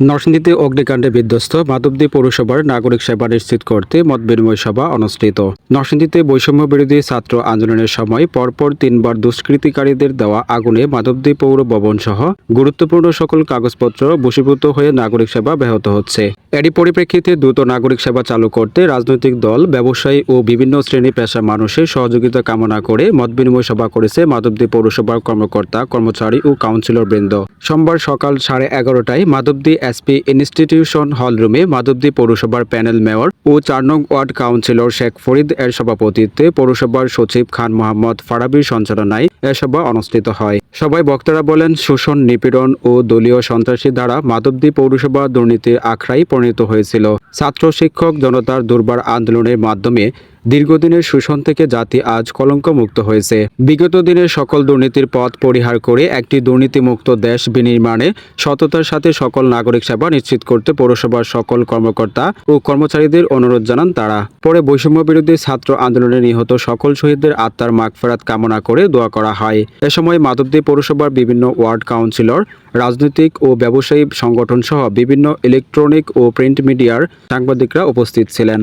নরসিংদীতে অগ্নিকাণ্ডে বিধ্বস্ত মাধবদী পৌরসভার নাগরিক সেবা নিশ্চিত করতে মত বিনিময় সভা অনুষ্ঠিত। নরসিংদীতে বৈষম্য বিরোধী ছাত্র আন্দোলনের সময় পরপর তিনবার দুষ্কৃতিকারীদের দেওয়া আগুনে মাধবদী পৌর ভবন সহ গুরুত্বপূর্ণ সকল কাগজপত্র বশীভূত হয়ে নাগরিক সেবা ব্যাহত হচ্ছে। এরই পরিপ্রেক্ষিতে দ্রুত নাগরিক সেবা চালু করতে রাজনৈতিক দল, ব্যবসায়ী ও বিভিন্ন শ্রেণি পেশা মানুষের সহযোগিতা কামনা করে মত বিনিময় সভা করেছে মাধবদী পৌরসভার কর্মকর্তা, কর্মচারী ও কাউন্সিলর বৃন্দ সোমবার সকাল সাড়ে এগারোটায় মাধবদী এসপি ইনস্টিটিউশন হল রুমে মাধবদী পৌরসভার প্যানেল মেয়র ও চার নং ওয়ার্ড কাউন্সিলর শেখ ফরিদ এর সভাপতিত্বে পৌরসভার সচিব খান মোহাম্মদ ফারাবির সঞ্চালনায় এ সভা অনুষ্ঠিত হয়। সবাই বক্তারা বলেন, শোষণ, নিপীড়ন ও দলীয় সন্ত্রাসী দ্বারা মাধবদী পৌরসভা দুর্নীতির আখড়াই পরিণত হয়েছিল। ছাত্র শিক্ষক জনতার দুর্বার আন্দোলনের মাধ্যমে দীর্ঘদিনের শোষণ থেকে জাতি আজ কলঙ্ক মুক্ত হয়েছে। বিগত দিনের সকল দুর্নীতির পথ পরিহার করে একটি দুর্নীতিমুক্ত দেশ বিনির্মাণে সততার সাথে সকল নাগরিক সেবা নিশ্চিত করতে পৌরসভার সকল কর্মকর্তা ও কর্মচারীদের অনুরোধ জানান তারা। পরে বৈষম্য বিরোধী ছাত্র আন্দোলনে নিহত সকল শহীদদের আত্মার মাগফেরাত কামনা করে দোয়া করা হয়। এ সময় মাধবদী পৌরসভার বিভিন্ন ওয়ার্ড কাউন্সিলর, রাজনৈতিক ও ব্যবসায়ী সংগঠন সহ বিভিন্ন ইলেকট্রনিক ও প্রিন্ট মিডিয়ার সাংবাদিকরা উপস্থিত ছিলেন।